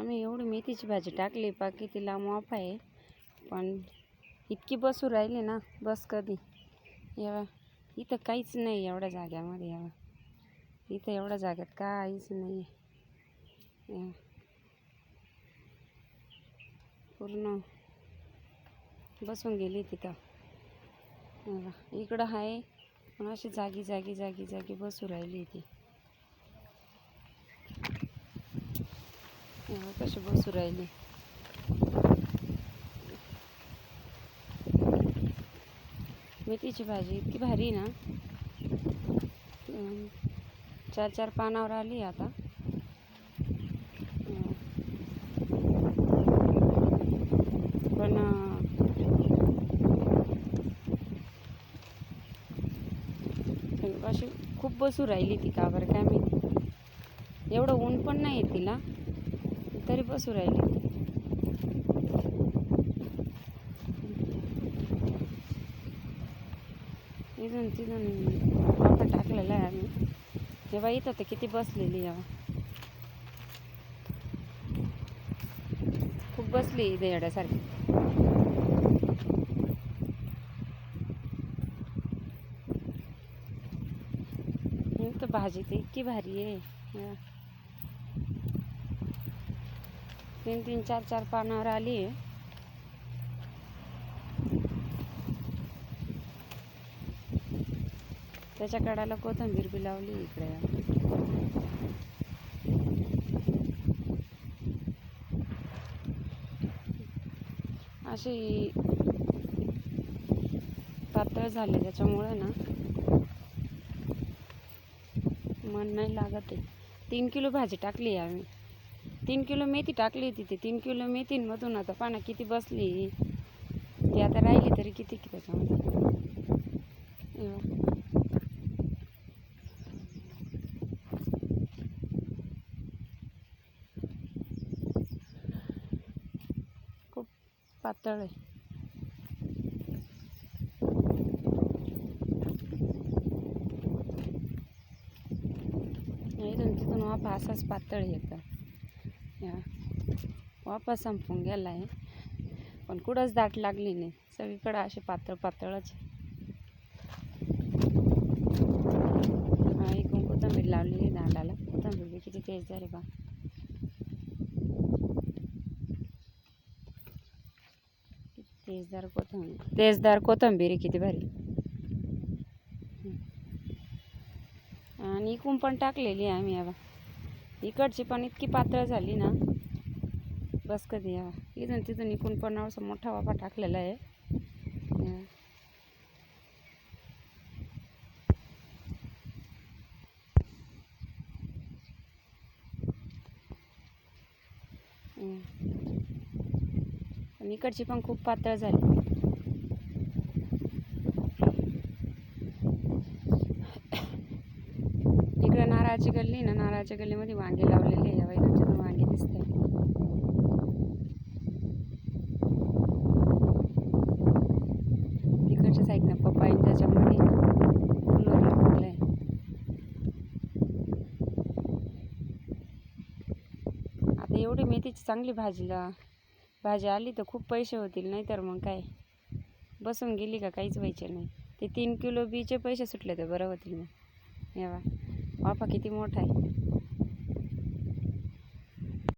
आम्ही एवढी मेथीची भाजी टाकली बाकी तिला मोफ आहे. पण इतकी बसू राहिली ना बस कधी. एवढा इथं काहीच नाही एवढ्या जाग्यामध्ये एवढा. इथं एवढ्या जाग्यात काहीच नाही आहे पूर्ण बसून गेली तिथं. इकडं आहे पण अशी जागी जागी जागी जागी बसू राहिली ती हे बघा कशी बसू राहिली? मेथीची भाजी इतकी भारी ना चार चार पानावर आली आता. पण अशी खूप बसू राहिली ती का बरं काय माहिती. एवढं ऊन पण नाही आहे तिला. तरी बसू राहिली. इथून तिथून वाफा टाकलेला आहे आम्ही. जेव्हा इथं तर किती बसलेली जेव्हा खूप बसली इथे येड्यासारखी. तर भाजी तर इतकी भारी आहे हा. तीन तीन चार चार पानावर आली आहे. त्याच्या कडाला कोथिंबीर बी लावली इकडे. अशी पातळ झाली त्याच्यामुळे ना. मन नाही लागत आहे. तीन किलो भाजी टाकली आहे आम्ही. तीन किलो मेथी टाकली होती ते तीन किलो मेथींमधून आता पाना किती बसली? ती आता राहिली तरी किती की त्याच्यामध्ये खूप पातळ आहे. इथून तिथून वाफा असाच पातळ येतं. या. संपून गेला आहे पण कुठंच दाट लागली नाही. सगळीकडं असे पातळ पातळच हा इकडून कोथिंबीर लावलेली आहे दांडाला. कोथंबीर बी किती तेज झाली बा. तेजदार कोथंबीर. तेजदार कोथंबीर किती भारी. आणि इकून पण टाकलेली आहे आम्ही आबा इकडची पण इतकी पातळ झाली ना. बस कधी यावा इथून तिथून इकून पण असा मोठा वाफा टाकलेला आहे. इकडची पण खूप पातळ झाली इकडे नारळाची गल्ली ना नारळाच्या गल्लीमध्ये वांगे लावलेले आहे. या इकडचे वांगे दिसते. तिकडच्या साईडनं पपाई त्याच्यामध्ये फुलं लागलेलं आहे आता एवढी मेथीची चांगली भाजीला भाजी आली तर खूप पैसे होतील नाही तर मग काय? बसून गेली का काहीच व्हायचे नाही. ते तीन किलो बीचे पैसे सुटले तर बरं होतील मग. यावा वाफा किती मोठा आहे.